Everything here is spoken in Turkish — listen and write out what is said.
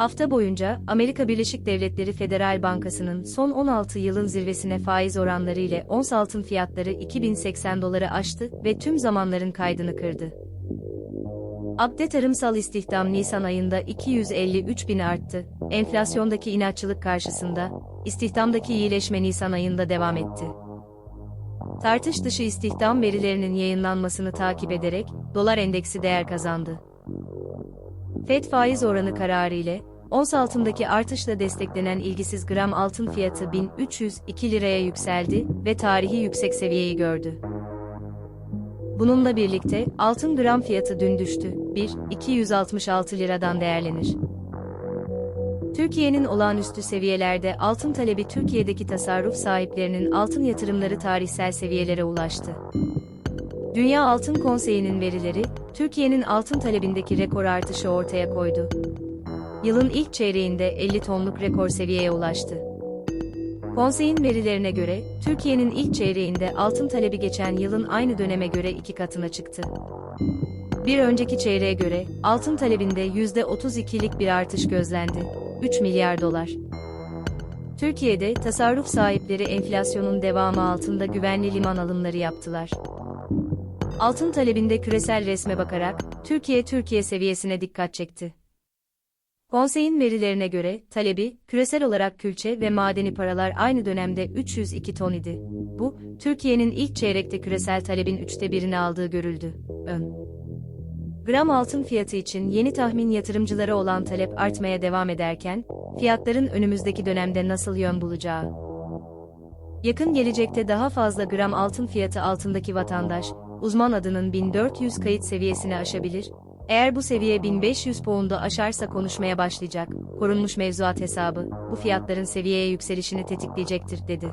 Hafta boyunca Amerika Birleşik Devletleri Federal Bankası'nın son 16 yılın zirvesine faiz oranları ile ons altın fiyatları 2080 doları aştı ve tüm zamanların kaydını kırdı. Abde tarımsal istihdam Nisan ayında 253 bin arttı. Enflasyondaki inatçılık karşısında, istihdamdaki iyileşme Nisan ayında devam etti. Tartış dışı istihdam verilerinin yayınlanmasını takip ederek, dolar endeksi değer kazandı. FED faiz oranı kararı ile, ons altındaki artışla desteklenen ilgisiz gram altın fiyatı 1302 liraya yükseldi ve tarihi yüksek seviyeyi gördü. Bununla birlikte altın gram fiyatı dün düştü. 1-266 liradan değerlenir. Türkiye'nin olağanüstü seviyelerde altın talebi Türkiye'deki tasarruf sahiplerinin altın yatırımları tarihsel seviyelere ulaştı. Dünya Altın Konseyi'nin verileri, Türkiye'nin altın talebindeki rekor artışı ortaya koydu. Yılın ilk çeyreğinde 50 tonluk rekor seviyeye ulaştı. Konseyin verilerine göre, Türkiye'nin ilk çeyreğinde altın talebi geçen yılın aynı döneme göre iki katına çıktı. Bir önceki çeyreğe göre, altın talebinde %32'lik bir artış gözlendi. 3 milyar dolar. Türkiye'de tasarruf sahipleri enflasyonun devamı altında güvenli liman alımları yaptılar. Altın talebinde küresel resme bakarak, Türkiye Türkiye seviyesine dikkat çekti. Konseyin verilerine göre, talebi, küresel olarak külçe ve madeni paralar aynı dönemde 302 ton idi. Bu, Türkiye'nin ilk çeyrekte küresel talebin üçte birini aldığı görüldü. Ön. Gram altın fiyatı için yeni tahmin yatırımcılara olan talep artmaya devam ederken, fiyatların önümüzdeki dönemde nasıl yön bulacağı. Yakın gelecekte daha fazla gram altın fiyatı altındaki vatandaş, uzman adının 1400 kayıt seviyesini aşabilir, eğer bu seviye 1500 pound'u aşarsa konuşmaya başlayacak, korunmuş mevzuat hesabı, bu fiyatların seviyeye yükselişini tetikleyecektir, dedi.